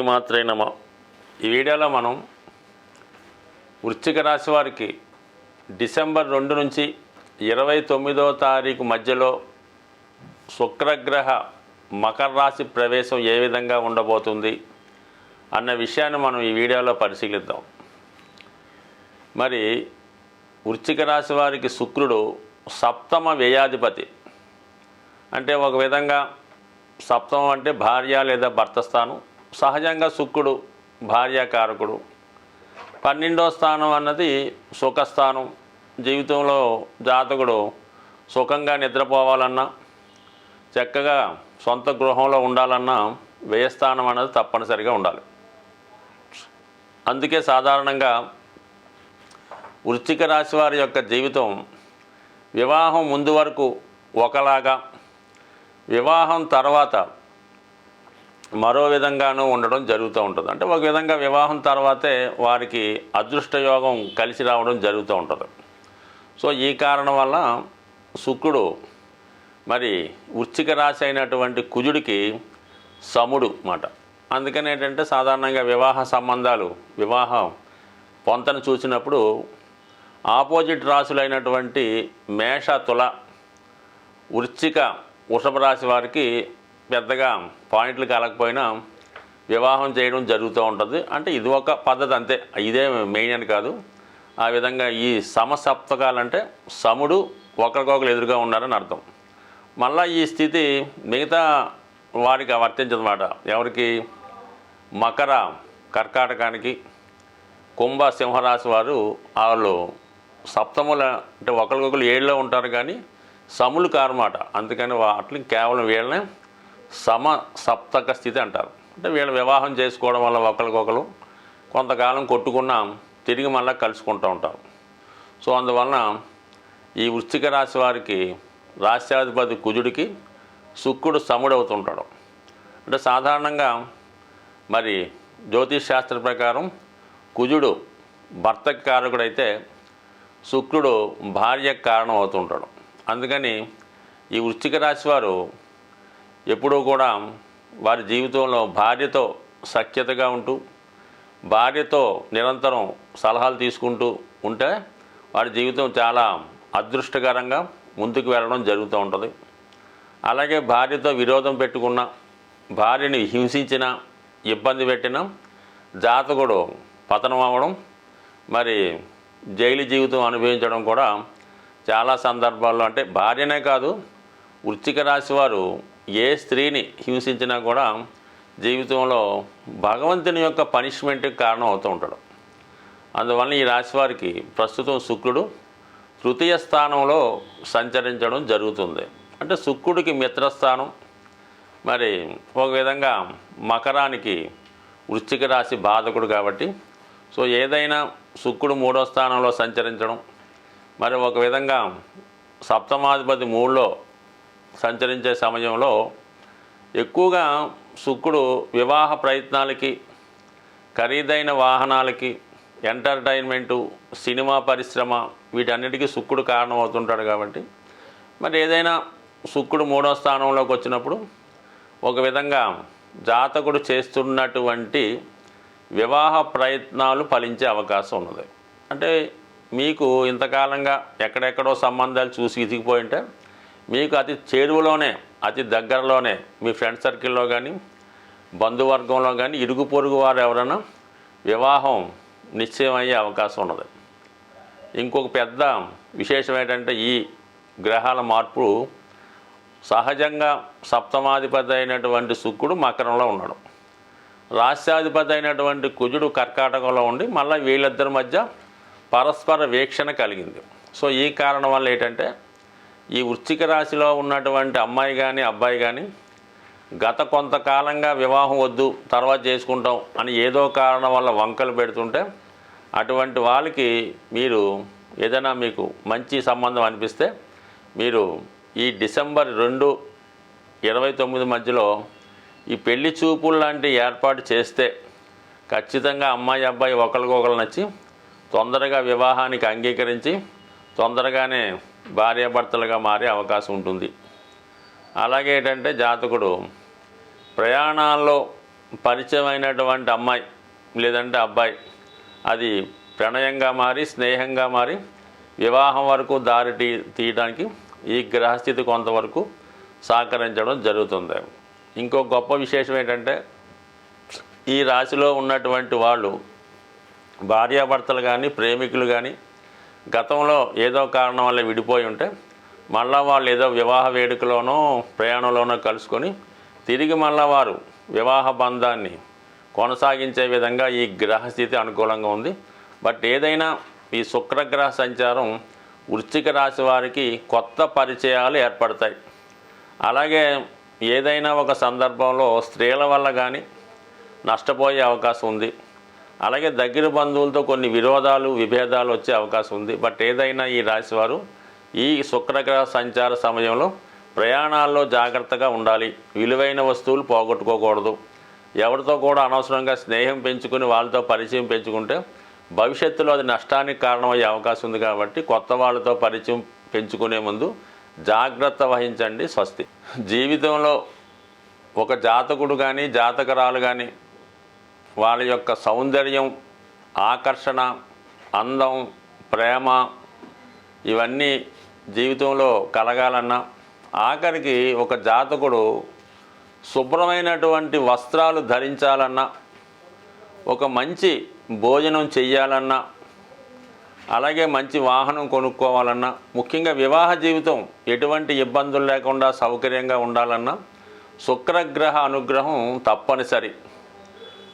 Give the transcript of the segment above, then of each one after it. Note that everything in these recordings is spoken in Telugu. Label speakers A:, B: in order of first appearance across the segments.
A: మాత్రైనమా ఈ వీడియోలో మనం వృశ్చిక రాశి వారికి డిసెంబర్ రెండు నుంచి ఇరవై తొమ్మిదో తారీఖు మధ్యలో శుక్రగ్రహ మకర రాశి ప్రవేశం ఏ విధంగా ఉండబోతుంది అన్న విషయాన్ని మనం ఈ వీడియోలో పరిశీలిద్దాం. మరి వృశ్చిక రాశి వారికి శుక్రుడు సప్తమ వ్యయాధిపతి. అంటే ఒక విధంగా సప్తమం అంటే భార్య లేదా భర్త స్థానం. సహజంగా శుక్రుడు భార్యాకారకుడు. పన్నెండో స్థానం అన్నది సుఖస్థానం. జీవితంలో జాతకుడు సుఖంగా నిద్రపోవాలన్నా చక్కగా సొంత గృహంలో ఉండాలన్నా వ్యయస్థానం అన్నది తప్పనిసరిగా ఉండాలి. అందుకే సాధారణంగా వృశ్చిక రాశి వారి యొక్క జీవితం వివాహం ముందు వరకు ఒకలాగా వివాహం తర్వాత మరో విధంగానూ ఉండడం జరుగుతూ ఉంటుంది. అంటే ఒక విధంగా వివాహం తర్వాతే వారికి అదృష్టయోగం కలిసి రావడం జరుగుతూ ఉంటుంది. సో ఈ కారణం వల్ల శుక్రుడు మరి వృచ్చిక రాశి అయినటువంటి కుజుడికి సముడు మాట. అందుకని ఏంటంటే సాధారణంగా వివాహ సంబంధాలు వివాహం పొంతను చూసినప్పుడు ఆపోజిట్ రాశులైనటువంటి మేష తుల వృచ్చిక వృషభ రాశి వారికి పెద్దగా పాయింట్లు కలగకపోయినా వివాహం చేయడం జరుగుతూ ఉంటుంది. అంటే ఇది ఒక పద్ధతి అంతే. ఇదే మెయిన్ అని కాదు. ఆ విధంగా ఈ సమసప్తకాలంటే సముడు ఒకరికొకరు ఎదురుగా ఉన్నారని అర్థం. మళ్ళీ ఈ స్థితి మిగతా వారికి వర్తించదన్నమాట ఎవరికి? మకర కర్కాటకానికి కుంభ సింహరాశి వారు వాళ్ళు సప్తముల అంటే ఒకరికొకరు ఏళ్ళలో ఉంటారు కానీ సములు కారమాట అందుకని వాటిని కేవలం వీళ్ళనే సమ సప్తక స్థితి అంటారు. అంటే వీళ్ళు వివాహం చేసుకోవడం వల్ల ఒకరికొకరు కొంతకాలం కొట్టుకున్నా తిరిగి మళ్ళీ కలుసుకుంటూ ఉంటారు. సో అందువలన ఈ వృశ్చిక రాశి వారికి రాష్ట్రాధిపతి కుజుడికి శుక్రుడు సముడవుతుంటాడు. అంటే సాధారణంగా మరి జ్యోతిష్ శాస్త్ర ప్రకారం కుజుడు భర్తకి కారకుడైతే శుక్రుడు భార్యకు కారణం అవుతుంటాడు అందుకని ఈ వృశ్చిక రాశి వారు ఎప్పుడూ కూడా వారి జీవితంలో భార్యతో సఖ్యతగా ఉంటూ భార్యతో నిరంతరం సలహాలు తీసుకుంటూ ఉంటే వారి జీవితం చాలా అదృష్టకరంగా ముందుకు వెళ్ళడం జరుగుతూ ఉంటుంది. అలాగే భార్యతో విరోధం పెట్టుకున్న భార్యని హింసించిన ఇబ్బంది పెట్టిన జాతకుడు పతనం అవ్వడం మరి జైలు జీవితం అనుభవించడం కూడా చాలా సందర్భాల్లో అంటే భార్యనే కాదు వృత్తిక రాశి వారు ఏ స్త్రీని హింసించినా కూడా జీవితంలో భగవంతుని యొక్క పనిష్మెంట్కి కారణం అవుతూ ఉంటాడు. అందువల్ల ఈ రాశి వారికి ప్రస్తుతం శుక్రుడు తృతీయ స్థానంలో సంచరించడం జరుగుతుంది. అంటే శుక్రుడికి మిత్రస్థానం. మరి ఒక విధంగా మకరానికి వృశ్చిక రాశి బాధకుడు కాబట్టి సో ఏదైనా శుక్రుడు మూడో స్థానంలో సంచరించడం మరి ఒక విధంగా సప్తమాధిపతి మూడులో సంచరించే సమయంలో ఎక్కువగా శుక్రుడు వివాహ ప్రయత్నాలకి ఖరీదైన వాహనాలకి ఎంటర్టైన్మెంటు సినిమా పరిశ్రమ వీటన్నిటికీ శుక్రుడు కారణమవుతుంటాడు కాబట్టి. మరి ఏదైనా శుక్రుడు మూడో స్థానంలోకి వచ్చినప్పుడు ఒక విధంగా జాతకుడు చేస్తున్నటువంటి వివాహ ప్రయత్నాలు ఫలించే అవకాశం ఉన్నది. అంటే మీకు ఇంతకాలంగా ఎక్కడెక్కడో సంబంధాలు చూసి ఇదిగిపోయి ఉంటే మీకు అతి చేరువలోనే అతి దగ్గరలోనే మీ ఫ్రెండ్ సర్కిల్లో కానీ బంధువర్గంలో కానీ ఇరుగు పొరుగు వారు ఎవరైనా వివాహం నిశ్చయం అయ్యే అవకాశం ఉన్నది. ఇంకొక పెద్ద విశేషం ఏంటంటే ఈ గ్రహాల మార్పు సహజంగా సప్తమాధిపతి అయినటువంటి శుక్రుడు మకరంలో ఉన్నాడు. రాష్ట్రాధిపతి అయినటువంటి కుజుడు కర్కాటకంలో ఉండి మళ్ళీ వీళ్ళిద్దరి మధ్య పరస్పర వీక్షణ కలిగింది. సో ఈ కారణం వల్ల ఏంటంటే ఈ వృశ్చిక రాశిలో ఉన్నటువంటి అమ్మాయి కానీ అబ్బాయి కానీ గత కొంతకాలంగా వివాహం వద్దు తర్వాత చేసుకుంటాం అని ఏదో కారణం వల్ల వంకలు పెడుతుంటే అటువంటి వాళ్ళకి మీరు ఏదైనా మీకు మంచి సంబంధం అనిపిస్తే మీరు ఈ డిసెంబర్ రెండు ఇరవై తొమ్మిది మధ్యలో ఈ పెళ్ళి చూపులు లాంటి ఏర్పాటు చేస్తే ఖచ్చితంగా అమ్మాయి అబ్బాయి ఒకరికొకరు నచ్చి తొందరగా వివాహానికి అంగీకరించి తొందరగానే భార్యాభర్తలుగా మారే అవకాశం ఉంటుంది. అలాగే ఏంటంటే జాతకుడు ప్రయాణాల్లో పరిచయమైనటువంటి అమ్మాయి లేదంటే అబ్బాయి అది ప్రణయంగా మారి స్నేహంగా మారి వివాహం వరకు దారి తీ తీయడానికి ఈ గ్రహస్థితి కొంతవరకు సహకరించడం జరుగుతుంది. ఇంకో గొప్ప విశేషం ఏంటంటే ఈ రాశిలో ఉన్నటువంటి వాళ్ళు భార్యాభర్తలు కానీ ప్రేమికులు కానీ గతంలో ఏదో కారణం వల్ల విడిపోయి ఉంటే మళ్ళా వాళ్ళు ఏదో వివాహ వేడుకలోనో ప్రయాణంలోనో కలుసుకొని తిరిగి మళ్ళా వారు వివాహ బంధాన్ని కొనసాగించే విధంగా ఈ గ్రహస్థితి అనుకూలంగా ఉంది. బట్ ఏదైనా ఈ శుక్రగ్రహ సంచారం వృశ్చిక రాశి వారికి కొత్త పరిచయాలు ఏర్పడతాయి. అలాగే ఏదైనా ఒక సందర్భంలో స్త్రీల వల్ల కానీ నష్టపోయే అవకాశం ఉంది. అలాగే దగ్గర బంధువులతో కొన్ని విరోధాలు విభేదాలు వచ్చే అవకాశం ఉంది. బట్ ఏదైనా ఈ రాశివారు ఈ శుక్రగ్రహ సంచార సమయంలో ప్రయాణాల్లో జాగ్రత్తగా ఉండాలి. విలువైన వస్తువులు పోగొట్టుకోకూడదు. ఎవరితో కూడా అనవసరంగా స్నేహం పెంచుకుని వాళ్ళతో పరిచయం పెంచుకుంటే భవిష్యత్తులో అది నష్టానికి కారణమయ్యే అవకాశం ఉంది కాబట్టి కొత్త వాళ్ళతో పరిచయం పెంచుకునే ముందు జాగ్రత్త వహించండి స్వస్తి. జీవితంలో ఒక జాతకుడు కానీ జాతకరాలు కానీ వాళ్ళ యొక్క సౌందర్యం ఆకర్షణ అందం ప్రేమ ఇవన్నీ జీవితంలో కలగాలన్నా ఆఖరికి ఒక జాతకుడు శుభ్రమైనటువంటి వస్త్రాలు ధరించాలన్నా ఒక మంచి భోజనం చెయ్యాలన్నా అలాగే మంచి వాహనం కొనుక్కోవాలన్నా ముఖ్యంగా వివాహ జీవితం ఎటువంటి ఇబ్బందులు లేకుండా సౌకర్యంగా ఉండాలన్నా శుక్రగ్రహ అనుగ్రహం తప్పనిసరి.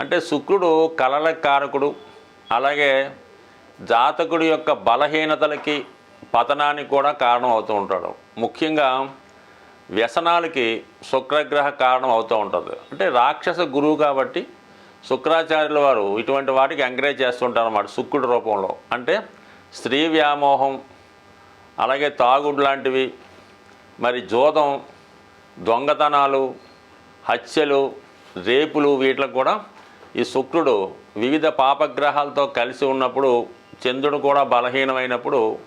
A: అంటే శుక్రుడు కలల కారకుడు అలాగే జాతకుడి యొక్క బలహీనతలకి పతనానికి కూడా కారణం అవుతూ ఉంటాడు. ముఖ్యంగా వ్యసనాలకి శుక్రగ్రహ కారణం అవుతూ ఉంటుంది. అంటే రాక్షస గురువు కాబట్టి శుక్రాచార్యుల వారు ఇటువంటి వాటికి ఎంకరేజ్ చేస్తుంటారు అన్నమాట శుక్రుడి రూపంలో. అంటే స్త్రీ వ్యామోహం అలాగే తాగుడు లాంటివి మరి జోదం దొంగతనాలు హత్యలు రేపులు వీటికి కూడా ఈ శుక్రుడు వివిధ పాపగ్రహాలతో కలిసి ఉన్నప్పుడు చంద్రుడు కూడా బలహీనమైనప్పుడు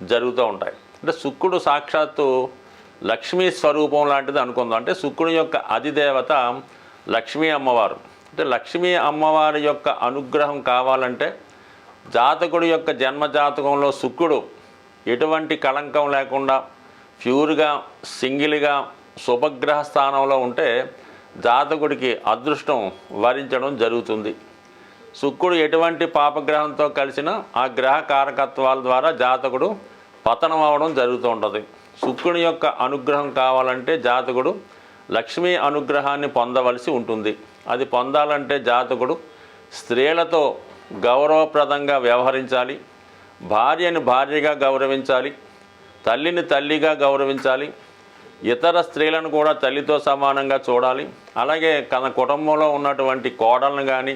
A: జరుగుతూ ఉంటాయి. అంటే శుక్రుడు సాక్షాత్తు లక్ష్మీ స్వరూపం లాంటిది అనుకుందాం. అంటే శుక్రుని యొక్క అధిదేవత లక్ష్మీ అమ్మవారు. అంటే లక్ష్మీ అమ్మవారి యొక్క అనుగ్రహం కావాలంటే జాతకుడి యొక్క జన్మ జాతకంలో శుక్రుడు ఎటువంటి కళంకం లేకుండా ప్యూర్గా సింగిల్గా శుభగ్రహ స్థానంలో ఉంటే జాతకుడికి అదృష్టం వరించడం జరుగుతుంది. శుక్రుడు ఎటువంటి పాపగ్రహంతో కలిసిన ఆ గ్రహ కారకత్వాల ద్వారా జాతకుడు పతనం అవడం జరుగుతూ ఉంటుంది. శుక్రుని యొక్క అనుగ్రహం కావాలంటే జాతకుడు లక్ష్మీ అనుగ్రహాన్ని పొందవలసి ఉంటుంది. అది పొందాలంటే జాతకుడు స్త్రీలతో గౌరవప్రదంగా వ్యవహరించాలి. భార్యని భార్యగా గౌరవించాలి. తల్లిని తల్లిగా గౌరవించాలి. ఇతర స్త్రీలను కూడా తల్లితో సమానంగా చూడాలి. అలాగే తన కుటుంబంలో ఉన్నటువంటి కోడలను కానీ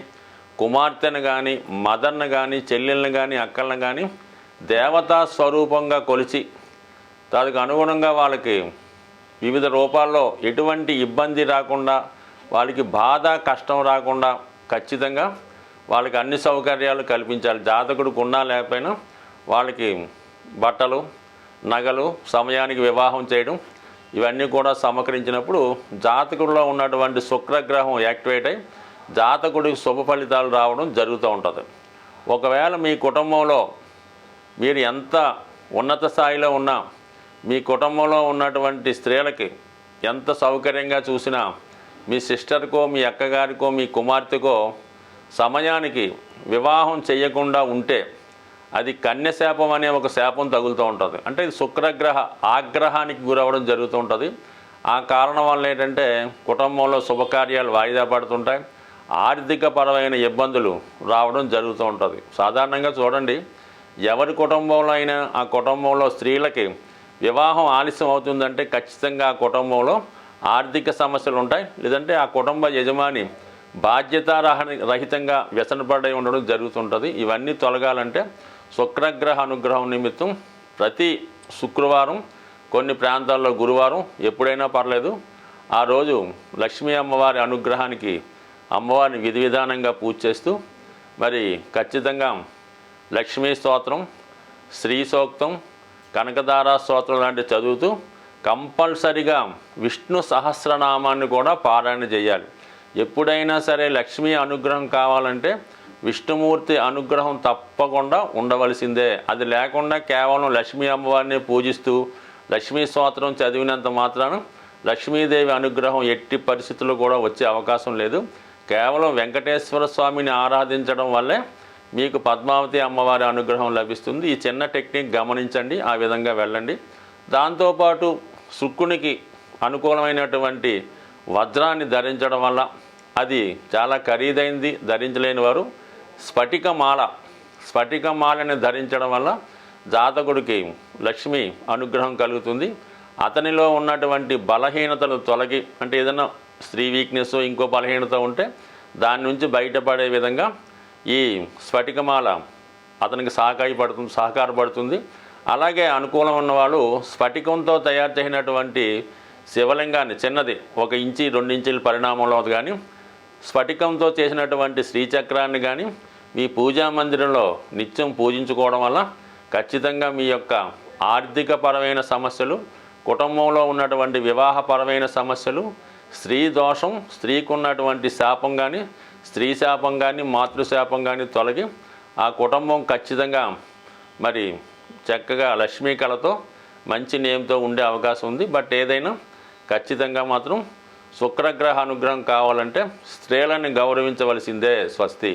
A: కుమార్తెను కానీ మదర్ను కానీ చెల్లెలను కానీ అక్కలను కానీ దేవతా స్వరూపంగా కొలిచి దానికి అనుగుణంగా వాళ్ళకి వివిధ రూపాల్లో ఎటువంటి ఇబ్బంది రాకుండా వాళ్ళకి బాధ కష్టం రాకుండా ఖచ్చితంగా వాళ్ళకి అన్ని సౌకర్యాలు కల్పించాలి. జాతకుడికి ఉన్నా లేకపోయినా వాళ్ళకి బట్టలు నగలు సమయానికి వివాహం చేయడం ఇవన్నీ కూడా సమకరించినప్పుడు జాతకుడిలో ఉన్నటువంటి శుక్రగ్రహం యాక్టివేట్ అయి జాతకుడికి శుభ ఫలితాలు రావడం జరుగుతూ ఉంటుంది. ఒకవేళ మీ కుటుంబంలో మీరు ఎంత ఉన్నత స్థాయిలో ఉన్నా మీ కుటుంబంలో ఉన్నటువంటి స్త్రీలకి ఎంత సౌకర్యంగా చూసినా మీ సిస్టర్కో మీ అక్కగారికో మీ కుమార్తెకో సమయానికి వివాహం చేయకుండా ఉంటే అది కన్యశాపం అనే ఒక శాపం తగులుతూ ఉంటుంది. అంటే ఇది శుక్రగ్రహ ఆగ్రహానికి గురవడం జరుగుతూ ఉంటుంది. ఆ కారణం వల్ల ఏంటంటే కుటుంబంలో శుభకార్యాలు వాయిదా పడుతుంటాయి. ఆర్థిక పరమైన ఇబ్బందులు రావడం జరుగుతూ ఉంటుంది. సాధారణంగా చూడండి ఎవరి కుటుంబంలో అయినా ఆ కుటుంబంలో స్త్రీలకి వివాహం ఆలస్యం అవుతుందంటే ఖచ్చితంగా ఆ కుటుంబంలో ఆర్థిక సమస్యలు ఉంటాయి. లేదంటే ఆ కుటుంబ యజమాని బాధ్యతారహ రహితంగా వ్యసనపడి ఉండడం జరుగుతుంటుంది ఇవన్నీ తొలగాలంటే శుక్రగ్రహ అనుగ్రహం నిమిత్తం ప్రతి శుక్రవారం కొన్ని ప్రాంతాల్లో గురువారం ఎప్పుడైనా పర్లేదు ఆ రోజు లక్ష్మీ అమ్మవారి అనుగ్రహానికి అమ్మవారిని విధి విధానంగా పూజ చేస్తూ మరి ఖచ్చితంగా లక్ష్మీ స్తోత్రం శ్రీ సూక్తం కనకదారా స్తోత్రం లాంటివి చదువుతూ కంపల్సరిగా విష్ణు సహస్రనామాన్ని కూడా పారాయణ చేయాలి. ఎప్పుడైనా సరే లక్ష్మీ అనుగ్రహం కావాలంటే విష్ణుమూర్తి అనుగ్రహం తప్పకుండా ఉండవలసిందే. అది లేకుండా కేవలం లక్ష్మీ అమ్మవారిని పూజిస్తూ లక్ష్మీ స్తోత్రం చదివినంత మాత్రాన లక్ష్మీదేవి అనుగ్రహం ఎట్టి పరిస్థితుల్లో కూడా వచ్చే అవకాశం లేదు. కేవలం వెంకటేశ్వర స్వామిని ఆరాధించడం వల్లే మీకు పద్మావతి అమ్మవారి అనుగ్రహం లభిస్తుంది. ఈ చిన్న టెక్నిక్ గమనించండి ఆ విధంగా వెళ్ళండి. దాంతోపాటు శుక్రునికి అనుకూలమైనటువంటి వజ్రాన్ని ధరించడం వల్ల అది చాలా ఖరీదైంది ధరించలేని వారు స్ఫటికమాల. స్ఫటికమాలని ధరించడం వల్ల జాతకుడికి లక్ష్మి అనుగ్రహం కలుగుతుంది. అతనిలో ఉన్నటువంటి బలహీనతలు తొలగి అంటే ఏదైనా స్త్రీ వీక్నెస్ ఇంకో బలహీనత ఉంటే దాని నుంచి బయటపడే విధంగా ఈ స్ఫటికమాల అతనికి సహకారపడుతుంది సహకారపడుతుంది. అలాగే అనుకూలం ఉన్నవాళ్ళు స్ఫటికంతో తయారు చేసినటువంటి శివలింగాన్ని చిన్నది ఒక ఇంచి రెండు ఇంచుల పరిణామంలో కానీ స్ఫటికంతో చేసినటువంటి శ్రీచక్రాన్ని కానీ మీ పూజా మందిరంలో నిత్యం పూజించుకోవడం వల్ల ఖచ్చితంగా మీ యొక్క ఆర్థికపరమైన సమస్యలు కుటుంబంలో ఉన్నటువంటి వివాహపరమైన సమస్యలు స్త్రీ దోషం స్త్రీకి ఉన్నటువంటి శాపం కానీ స్త్రీ శాపం కానీ మాతృశాపం కానీ తొలగి ఆ కుటుంబం ఖచ్చితంగా మరి చక్కగా లక్ష్మీ కళతో మంచి నేమ్తో ఉండే అవకాశం ఉంది. బట్ ఏదైనా ఖచ్చితంగా మాత్రం శుక్రగ్రహ అనుగ్రహం కావాలంటే స్త్రీలను గౌరవించవలసిందే స్వస్తి.